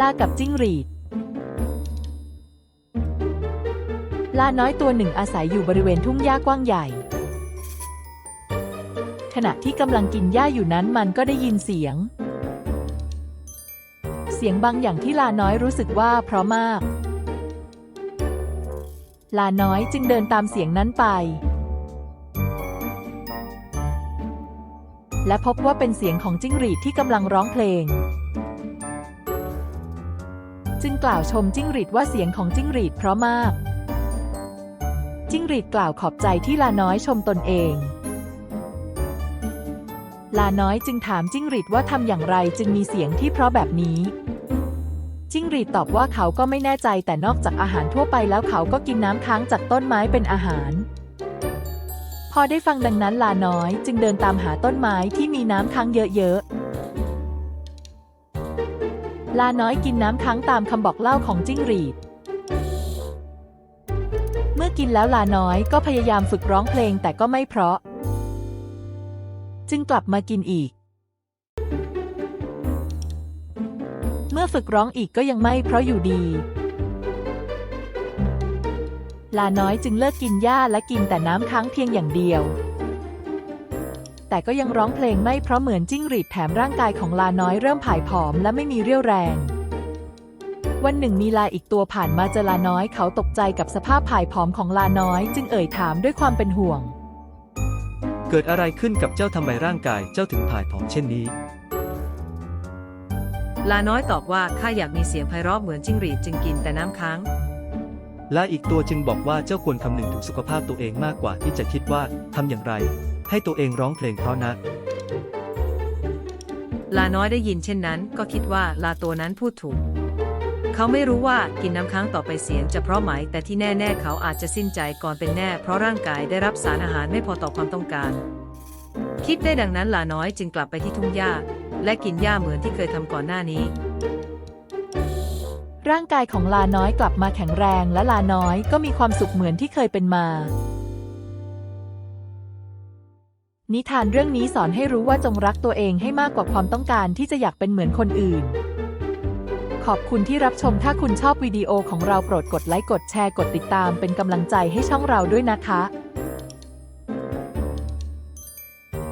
ลากับจิ้งหรีดลาน้อยตัวหนึ่งอาศัยอยู่บริเวณทุ่งหญ้ากว้างใหญ่ ขณะที่กำลังกินหญ้าอยู่นั้นมันก็ได้ยินเสียง เสียงบางอย่างที่ลาน้อยรู้สึกว่าเพราะมาก ลาน้อยจึงเดินตามเสียงนั้นไป และพบว่าเป็นเสียงของจิ้งหรีดที่กำลังร้องเพลง จึงกล่าวชมจิ้งหรีดว่าเสียงของจิ้งหรีดเพราะมาก จิ้งหรีดกล่าวขอบใจที่ลาน้อยชมตนเอง ลาน้อยจึงถามจิ้งหรีดว่าทำอย่างไรจึงมีเสียงที่เพราะแบบนี้จิ้งหรีดตอบว่าเขาก็ไม่แน่ใจแต่นอกจากอาหารทั่วไปแล้วเขาก็กินน้ำค้างจากต้นไม้เป็นอาหาร พอได้ฟังดังนั้นลาน้อยจึงเดินตามหาต้นไม้ที่มีน้ำค้างเยอะๆ ลาน้อยกินน้ำค้างตามคำบอกเล่าของจิ้งหรีด เมื่อกินแล้วลาน้อยก็พยายามฝึกร้องเพลงแต่ก็ไม่เพราะ จึงกลับมากินอีก เมื่อฝึกร้องอีกก็ยังไม่เพราะอยู่ดี ลาน้อยจึงเลิกกินหญ้าและกินแต่น้ำค้างเพียงอย่างเดียว แต่ก็ยังร้องเพลงไม่เพราะเหมือนจิ้งหรีดแถมร่างกายของลาน้อยเริ่มผายผอมและไม่มีเรี่ยวแรง วันหนึ่งมีลาอีกตัวผ่านมาเจอลาน้อยเขาตกใจกับสภาพผายผอมของลาน้อย จึงเอ่ยถามด้วยความเป็นห่วง เกิดอะไรขึ้นกับเจ้าทำไมร่างกายเจ้าถึงผายผอมเช่นนี้ ลาน้อยตอบว่าข้าอยากมีเสียงไพเราะเหมือนจิ้งหรีดจึงกินแต่น้ำค้าง และอีกตัวจึงบอกว่าเจ้าควรคำนึงถึงสุขภาพตัวเองมากกว่าที่จะคิดว่าทำอย่างไร ให้ตัวเองร้องเพลงเพราะนะลาน้อยได้ยินเช่นนั้น ก็คิดว่าลาตัวนั้นพูดถูก เขาไม่รู้ว่ากินน้ำค้างต่อไปเสียงจะเพราะไหม แต่ที่แน่ๆเขาอาจจะสิ้นใจก่อนเป็นแน่ เพราะร่างกายได้รับสารอาหารไม่พอต่อความต้องการ คิดได้ดังนั้นลาน้อยจึงกลับไปที่ทุ่งหญ้า และกินหญ้าเหมือนที่เคยทำก่อนหน้านี้ร่างกายของลาน้อยกลับมาแข็งแรงและลาน้อยก็มีความสุขเหมือนที่เคยเป็นมา นิทานเรื่องนี้สอนให้รู้ว่าจงรักตัวเองให้มากกว่าความต้องการที่จะอยากเป็นเหมือนคนอื่น ขอบคุณที่รับชมถ้าคุณชอบวิดีโอของเราโปรดกดไลค์กดแชร์กดติดตามเป็นกำลังใจให้ช่องเราด้วยนะคะ